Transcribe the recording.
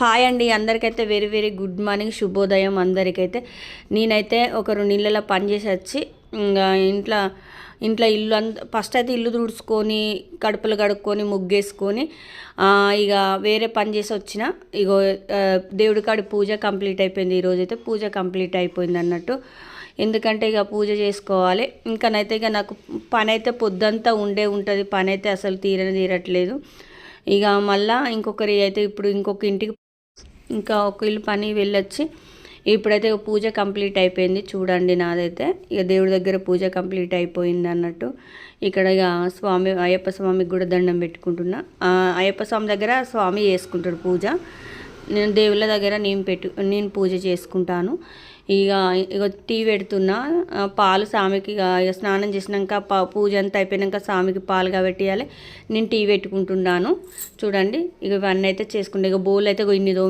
Hi అండి అందరికైతే very very good morning శుభోదయం అందరికైతే. నేనైతే ఒక రెండు ఇళ్ళలో పని చేసి వచ్చి ఇంకా ఇంట్లో ఇంట్లో ఇల్లు అంత ఫస్ట్ అయితే ఇల్లు తుడుచుకొని కడుపులు కడుక్కొని ముగ్గేసుకొని ఇక వేరే పని చేసి వచ్చిన. ఇగో దేవుడి కాడి పూజ కంప్లీట్ అయిపోయింది. ఈరోజు అయితే పూజ కంప్లీట్ అయిపోయింది అన్నట్టు. ఎందుకంటే ఇక పూజ చేసుకోవాలి. ఇంకానైతే ఇక నాకు పని అయితే పొద్దంతా ఉండే ఉంటుంది. పని అయితే అసలు తీరని తీరట్లేదు. ఇక మళ్ళీ ఇంకొకరి అయితే ఇప్పుడు ఇంకొక ఇంటికి ఇంకా ఒకళ్ళు పని వెళ్ళొచ్చి ఇప్పుడైతే పూజ కంప్లీట్ అయిపోయింది. చూడండి నాదైతే. ఇక దేవుడి దగ్గర పూజ కంప్లీట్ అయిపోయింది అన్నట్టు. ఇక్కడ ఇక స్వామి అయ్యప్ప స్వామికి కూడా దండం పెట్టుకుంటున్నా. అయ్యప్ప స్వామి దగ్గర స్వామి చేసుకుంటాడు పూజ. నేను దేవుళ్ళ దగ్గర నేను పెట్టు నేను పూజ చేసుకుంటాను. ఇక ఇక టీ పెడుతున్నా. పాలు స్వామికి ఇక ఇక స్నానం చేసినాక ప- పూజ అంతా అయిపోయినాక స్వామికి పాలు కాబట్టియాలి. నేను టీ పెట్టుకుంటున్నాను. చూడండి ఇక ఇవన్నీ అయితే చేసుకుంటా. ఇక బోల్ అయితే ఇన్ని దో